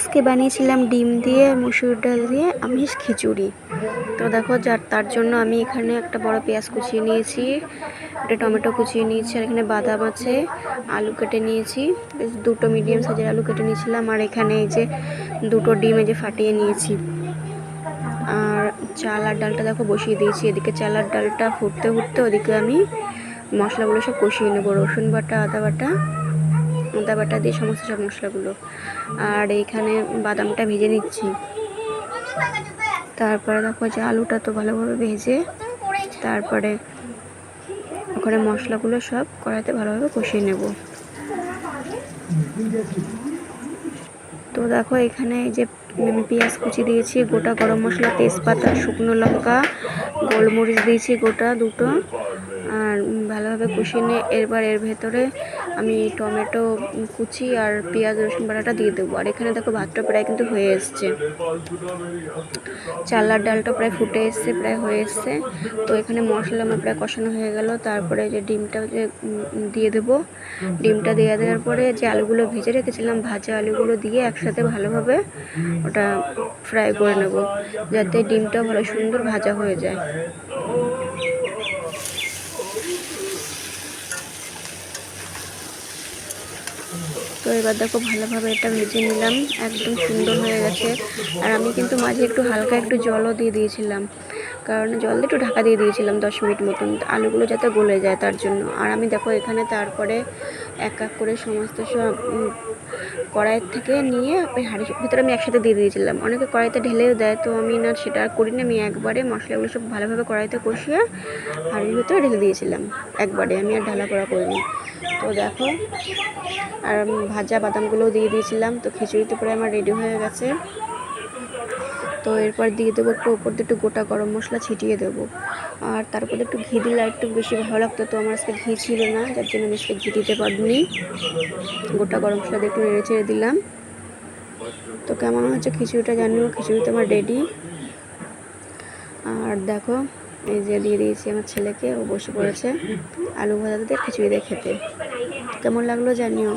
আজকে বানিয়েছিলাম ডিম দিয়ে, মুসুর ডাল দিয়ে, আমিষ খিচুড়ি। তো দেখো, যার, তার জন্য আমি এখানে একটা বড় পেঁয়াজ কুচিয়ে নিয়েছি, একটা টমেটো কুচিয়ে নিয়েছি, আর এখানে বাদাম আছে, আলু কেটে নিয়েছি। দুটো মিডিয়াম সাইজের আলু কেটে নিয়েছিলাম, আর এখানে এই যে দুটো ডিম এই যে ফাটিয়ে নিয়েছি। আর চাল আর ডালটা দেখো বসিয়ে দিয়েছি, এদিকে চাল আর ডালটা ফুটতে ফুটতে ওদিকে আমি মশলাগুলো সব কষিয়ে নেব, রসুন বাটা, আদা বাটা। আদা বাটা দিয়ে সমস্ত সব মশলাগুলো। আর এইখানে বাদামটা ভেজে নিচ্ছি। তারপরে দেখো যে আলুটা তো ভালোভাবে ভেজে, তারপরে ওখানে মশলাগুলো সব কড়াইতে ভালোভাবে কষিয়ে নেব। তো দেখো এখানে যে আমি পেঁয়াজ কুচি দিয়েছি, গোটা গরম মশলা, তেজপাতা, শুকনো লঙ্কা, গোলমরিচ দিয়েছি গোটা দুটো। আর ভালোভাবে কষিয়ে নিয়ে এরবার এর ভেতরে আমি টমেটো কুচি আর পেঁয়াজ, রসুন বাটাটা দিয়ে দেবো। আর এখানে দেখো ভাতটা প্রায় কিন্তু হয়ে এসছে। চালার ডালটা প্রায় ফুটে এসছে, প্রায় হয়ে এসছে। তো এখানে মশলা আমার প্রায় কষানো হয়ে গেল। তারপরে যে ডিমটা যে দিয়ে দেবো। ডিমটা দিয়ে দেওয়ার পরে যে আলুগুলো ভেজে রেখেছিলাম, ভাজা আলুগুলো দিয়ে একসাথে ভালোভাবে ওটা ফ্রাই করে নেব, যাতে ডিমটা ভালো সুন্দর ভাজা হয়ে যায়। তো এবার দেখো ভালোভাবে এটা ভেজে নিলাম। একদম সুন্দর হয়ে গেছে। আর আমি কিন্তু মাঝে একটু হালকা একটু জলও দিয়ে দিয়েছিলাম। কারণ জল দিয়ে একটু ঢাকা দিয়ে দিয়েছিলাম দশ মিনিট মতন। আলুগুলো যাতে গলে যায় তার জন্য। আর আমি দেখো এখানে তারপরে এক এক করে সমস্ত সব কড়াইয়ের থেকে নিয়ে ওই হাঁড়ির ভিতরে আমি একসাথে দিয়ে দিয়েছিলাম। অনেকে কড়াইতে ঢেলেও দেয়, তো আমি না সেটা আর করিনি। আমি একবারে মশলাগুলো সব ভালোভাবে কড়াইতে কষিয়ে হাঁড়ির ভিতরে ঢেলে দিয়েছিলাম। একবারে আমি আর ঢালা করা করিনি। তো দেখো, আর ভাজা বাদামগুলোও দিয়ে দিয়েছিলাম। তো খিচুড়িতে পরে আমার রেডি হয়ে গেছে। তো এরপর দিয়ে দেবো একটু ওপর দিয়ে একটু গোটা গরম মশলা ছিটিয়ে দেবো। আর তারপরে একটু ঘি দিলে একটু বেশি ভালো লাগতো। তো আমার আজকে ঘি ছিল না, যার জন্য আমি আজকে ঘি দিতে পারিনি। গোটা গরম মশলা দিয়ে একটু নেড়ে ছেড়ে দিলাম। তো কেমন হচ্ছে খিচুড়িটা জানিও খিচুড়ি তো আমার রেডি আর দেখো, এই যে দিয়ে দিয়েছি আমার ছেলেকে, ও বসে পড়েছে। আলু ভাজা দিয়ে খিচুড়ি দিয়ে খেতে। কেমন লাগল জানিও?